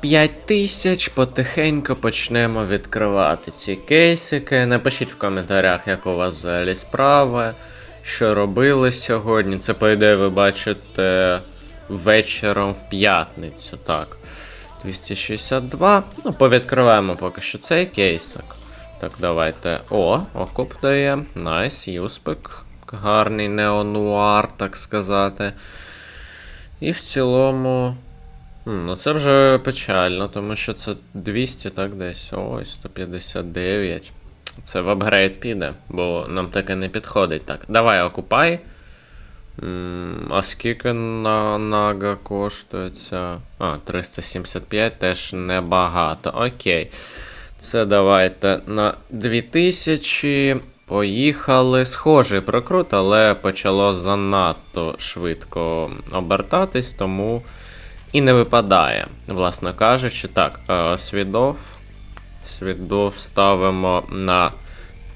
5 тисяч потихеньку почнемо відкривати ці кейсики. Напишіть в коментарях, як у вас взагалі справи, що робили сьогодні. Це, по ідеї, ви бачите вечором в п'ятницю. Так. 262. Ну, повідкриваємо поки що цей кейсик. Так, давайте. О, окуп дає. Найс, юспик. Гарний неонуар, так сказати. І в цілому. Ну це вже печально, тому що це 200, так десь. Ой, 159. Це в апгрейд піде, бо нам таке не підходить. Так, давай окупай. А скільки на нага коштує? А, 375 теж небагато. Окей. Це давайте на 2000. Поїхали. Схожий прокрут, але почало занадто швидко обертатись, тому і не випадає. Власно кажучи, так, е, свідов. Свідов ставимо на.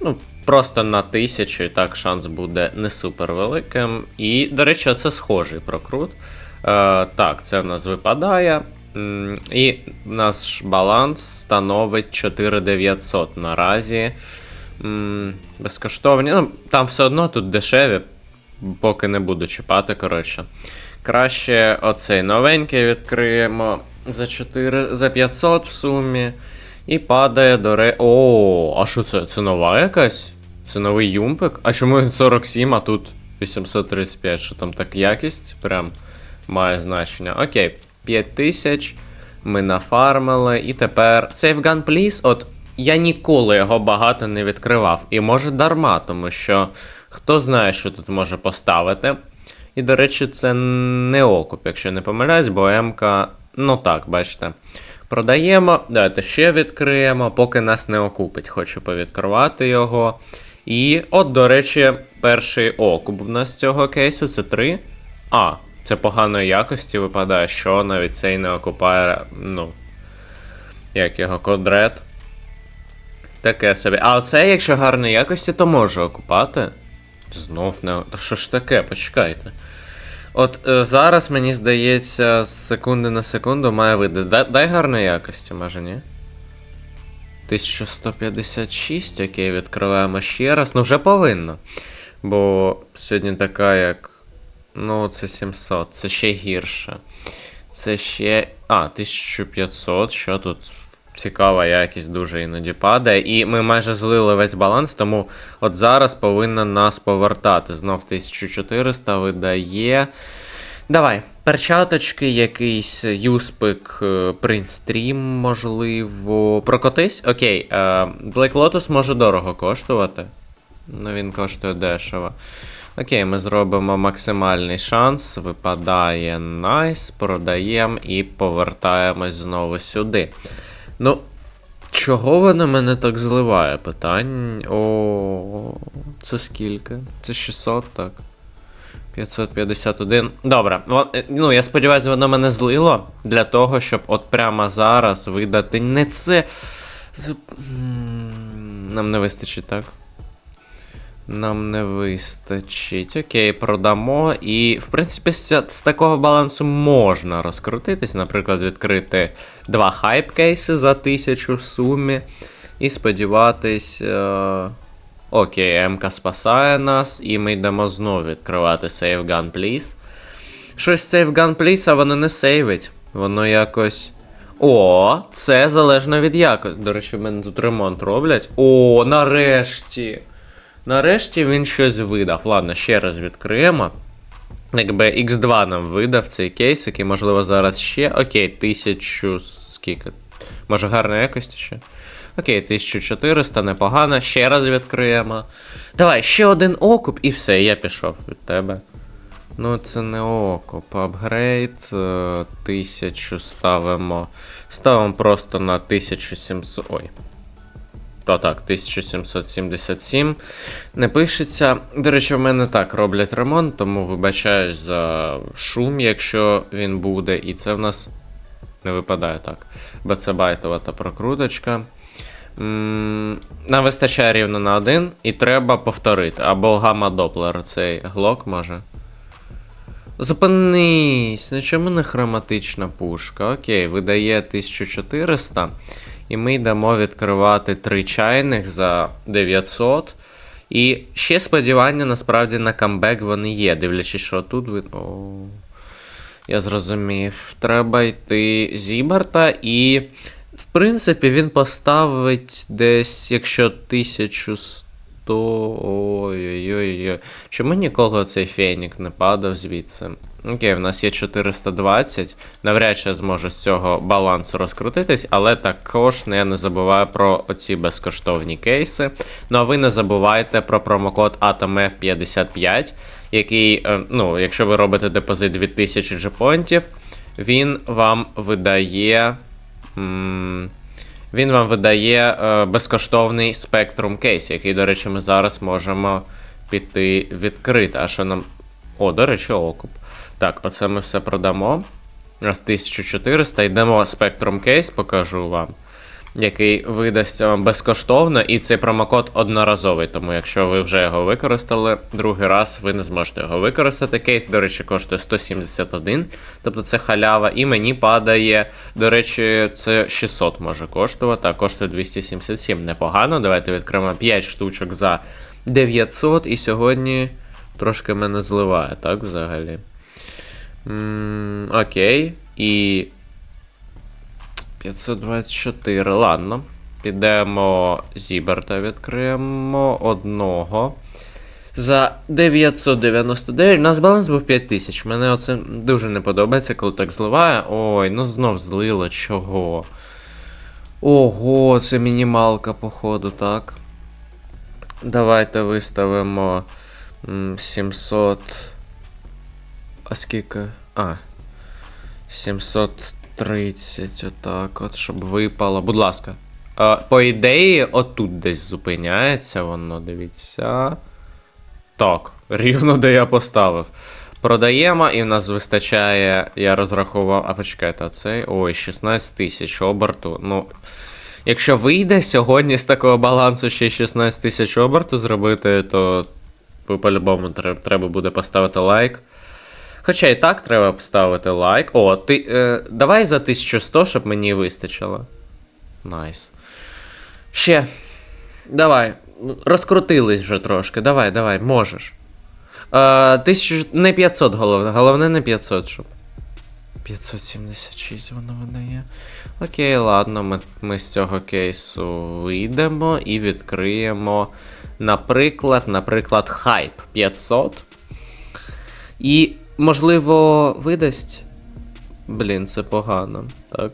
Ну, просто на тисячу, і так шанс буде не супер великим. І, до речі, це схожий прокрут. Е, так, це в нас випадає. І наш баланс становить 4900 наразі. Безкоштовні. Ну, там все одно тут дешеві, поки не буду чіпати, коротше. Краще оцей новенький відкриємо за 4, за 500 в сумі. І падає до ре. О, а що це? Це нова якась? Це новий юмпик? А чому він 47, а тут 835? Що там так якість? Прям має значення. Окей, 5000. Ми нафармили. І тепер. Save Gun Please. От я ніколи його багато не відкривав. І може дарма, тому що хто знає, що тут може поставити. І, до речі, це не окуп, якщо не помиляюсь, бо МК, ну так, бачите. Продаємо. Давайте ще відкриємо, поки нас не окупить. Хочу повідкривати його. І от, до речі, перший окуп в нас цього кейсу це 3. А, це поганої якості випадає, що навіть цей не окупає, ну. Як його кодрет. Таке собі. А оце, якщо гарної якості, то може окупати. Знов не. Та що ж таке, почекайте. От е, зараз, мені здається, з секунди на секунду має вийти. Дай, дай гарної якості, може, ні? 1156, окей, відкриваємо ще раз. Ну вже повинно. Бо сьогодні така, як. Ну, це 700, це ще гірше. Це ще. А, 1500, що тут цікава якість дуже іноді падає. І ми майже злили весь баланс, тому от зараз повинна нас повертати. Знов 1400 видає. Давай, перчаточки, якийсь юспик, е, принтстрім, можливо. Прокотись? Окей. е, Black Lotus може дорого коштувати. Ну, він коштує дешево. Окей, ми зробимо максимальний шанс. Випадає найс, продаємо і повертаємось знову сюди. Ну, чого воно мене так зливає? Питань. О, це скільки? Це 600, так. 551. Добре. Е, Ну, я сподіваюся, воно мене злило для того, щоб от прямо зараз видати не це. Нам не вистачить, так? Нам не вистачить. Окей, продамо. І, в принципі, з, з такого балансу можна розкрутитись. Наприклад, відкрити два хайп-кейси за тисячу в сумі. І сподіватись. Е... Окей, МК спасає нас, і ми йдемо знову відкривати Save Gun Please. Щось Save Gun Please, а воно не сейвить. Воно якось. О, це залежно від якості. До речі, в мене тут ремонт роблять. О, нарешті. Нарешті він щось видав. Ладно, ще раз відкриємо. Якби X2 нам видав цей кейс, який, можливо, зараз ще. Окей, 1000. Скільки? Може, гарна якості ще? Окей, 1400, непогано. Ще раз відкриємо. Давай, ще один окуп і все, я пішов від тебе. Ну, це не окоп. Апгрейд. е, 1000 ставимо. Ставимо просто на 1700. Ой. То так, 1777. Не пишеться. До речі, в мене так роблять ремонт, тому вибачаюсь за шум, якщо він буде. І це в нас не випадає так. Бацебайтова та прокруточка. Нам вистачає рівно на один, і треба повторити. Або гамма доплер цей глок може. Зупинись, ну чому не хроматична пушка? Окей, видає 1400. І ми йдемо відкривати три чайних за 900. І ще сподівання насправді на камбек вони є, дивлячись, що тут ви. О, я зрозумів. Треба йти Зіберта і. В принципі, він поставить десь, якщо 1100. Ой-ой-ой. Чому ніколи цей фенік не падав звідси? Окей, в нас є 420. Навряд чи я зможу з цього балансу розкрутитись, але також не, не забуваю про оці безкоштовні кейси. Ну а ви не забувайте про промокод AtomF55, який, е, ну, якщо ви робите депозит 2000 джепонтів, він вам видає. м, він вам видає е, безкоштовний спектрум кейс, який, до речі, ми зараз можемо піти відкрити. А що нам. О, до речі, окуп. Так, оце ми все продамо. Раз нас 1400. Йдемо спектрум кейс, покажу вам. Який видасться вам безкоштовно, і цей промокод одноразовий. Тому якщо ви вже його використали, другий раз ви не зможете його використати. Кейс, до речі, коштує 171, тобто це халява, і мені падає. До речі, це 600 може коштувати, а коштує 277. Непогано. Давайте відкриємо 5 штучок за 900, і сьогодні трошки мене зливає, так, взагалі. м окей. І 524, ладно. Підемо Зіберта відкриємо одного. За 999. У нас баланс був 5000. Мене оце дуже не подобається, коли так зливає. Ой, ну знов злило чого. Ого, це мінімалка, походу, так. Давайте виставимо м, 700. А скільки? А. 730, отак, от, щоб випало. Будь ласка. А, по ідеї, отут десь зупиняється воно, дивіться. Так, рівно де я поставив. Продаємо, і в нас вистачає. Я розрахував. А почекайте, а цей. Ой, 16 тисяч оберту. Ну. Якщо вийде сьогодні з такого балансу ще 16 тисяч оберту зробити, то по-любому треба буде поставити лайк. Хоча і так треба поставити лайк. О, ти. Е, давай за 1100, щоб мені вистачило. Найс. Ще. Давай. Розкрутились вже трошки. Давай, давай, можеш. Е, 1000, не 500 головне. Головне не 500, щоб. 576 воно видає. Окей, ладно, ми, ми з цього кейсу вийдемо і відкриємо, наприклад, наприклад, хайп 500. І, можливо, видасть. Блін, це погано, так.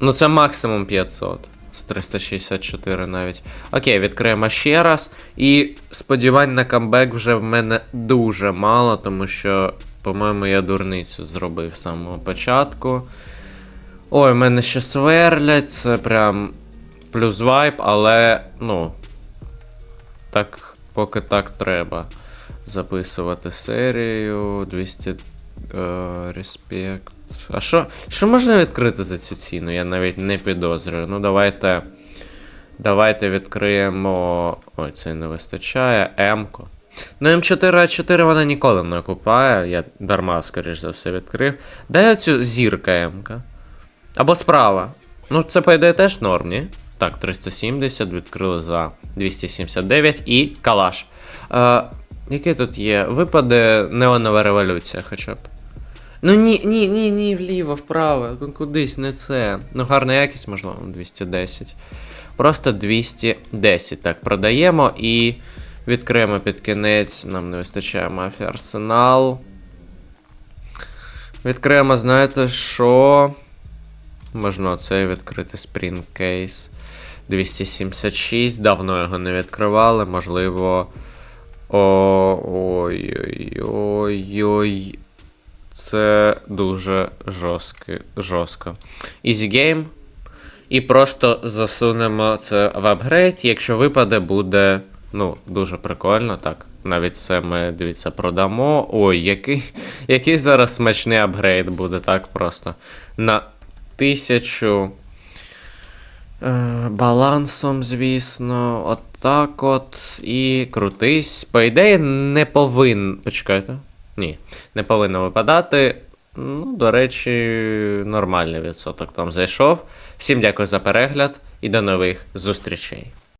Ну, це максимум 500. Це 364 навіть. Окей, відкриємо ще раз. І сподівань на камбек вже в мене дуже мало, тому що, по-моєму, я дурницю зробив з самого початку. Ой, в мене ще сверлять, це прям плюс вайп, але, ну. Так, поки так треба записувати серію. 200 е, респект. А що, що можна відкрити за цю ціну? Я навіть не підозрюю. Ну, давайте. Давайте відкриємо. Ой, це не вистачає. М-ко. Ну, М4А4 вона ніколи не купає. Я дарма, скоріш за все, відкрив. Дай оцю зірка М-ка. Або справа. Ну, це, по ідеї, теж норм, ні? Так, 370 відкрили за 279 і калаш. Е, який тут є? Випаде неонова революція хоча б. Ну ні, ні, ні, ні, вліво, вправо, ну кудись, не це. Ну, гарна якість, можливо, 210. Просто 210. Так, продаємо і відкриємо під кінець. Нам не вистачає мафія арсенал. Відкриємо, знаєте, що. Можна цей відкрити Spring Case 276. Давно його не відкривали. Можливо. Ой-ой-ой-ой. Це дуже жорстко. жорстко. Easy game. І просто засунемо це в апгрейд. Якщо випаде, буде ну, дуже прикольно. Так, навіть це ми дивіться, продамо. Ой, який, який зараз смачний апгрейд буде, так просто. На тисячу. Е, балансом, звісно, отак от. І крутись. По ідеї, не повинен. Почекайте. Ні, не повинно випадати. Ну, до речі, нормальний відсоток там зайшов. Всім дякую за перегляд і до нових зустрічей.